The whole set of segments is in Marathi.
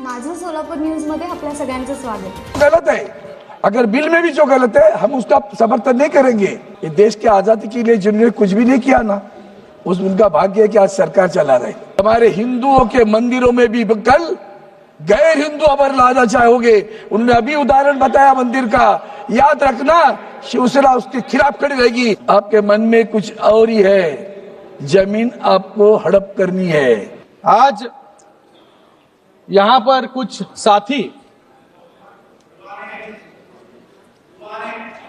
माझं सोलापूर न्यूज़ मध्ये आपल्या सगळ्यांचं स्वागत. गलत है अगर बिल में भी जो गलत है हम उसका समर्थन नहीं करेंगे. ये देश की आज़ादी के लिए जिन्होंने कुछ भी नहीं किया ना उस उनका भाग्य है कि आज सरकार चला रहे हमारे हिंदुओं के मंदिरों में भी कल गैर हिंदू अबर लाना चाहोगे उन्होंने अभी उदाहरण बताया मंदिर का। याद रखना शिवसेना उसके खिलाफ खड़ी रहेगी। आपके मन में कुछ और ही है। ज़मीन आपको हड़प करनी है। आज यहाँ पर कुछ साथी।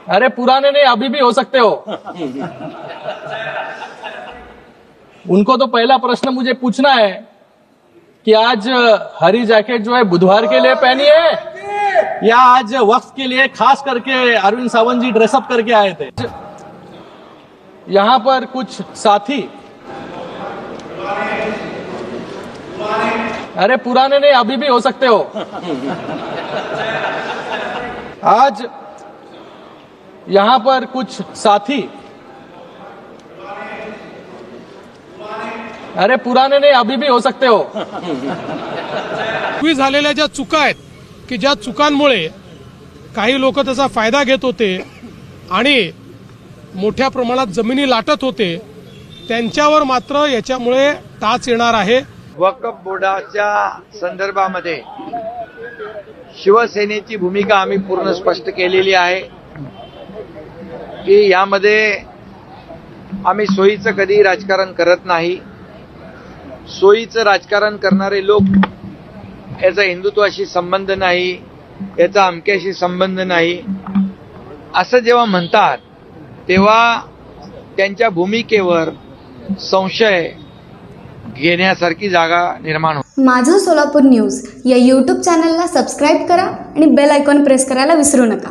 अरे, पुराने नहीं, अभी भी हो सकते हो। उनको तो पहला प्रश्न मुझे पूछना है कि आज हरी जैकेट जो है बुधवार के लिए पहनी है, या आज वक्त के लिए खास करके अरविंद सावंत जी ड्रेसअप करके आए थे? यहाँ पर कुछ साथी अरे पुराने नहीं अभी भी हो सकते हो। आज यहां पर कुछ साथी अरे पुराने नहीं अभी भी हो सकते हो। पूर्वी झालेल्या ज्या चुका आहेत की ज्या चुकांमुळे काही लोक त्याचा फायदा घेत होते आणि मोठ्या प्रमाणात जमिनी लाटत होते त्यांच्यावर मात्र याच्यामुळे टाच येणार आहे. वकफ बोर्डाच्या संदर्भामध्ये शिवसेनेची भूमिका आम्ही पूर्ण स्पष्ट केलेली आहे. की यामध्ये आम्ही सोयीचं कधी राजकारण करत नाही. सोयीचं राजकारण करणारे लोक याचा हिंदुत्वाशी संबंध नाही याचा अमक्याशी संबंध नाही. असं जेव्हा म्हणतात तेव्हा त्यांच्या भूमिकेवर संशय घेण्यासारखी जागा निर्माण हो माझं सोलापूर न्यूज या यूट्यूब चॅनलला सबस्क्राईब करा आणि बेल आयकॉन प्रेस करायला विसरू नका.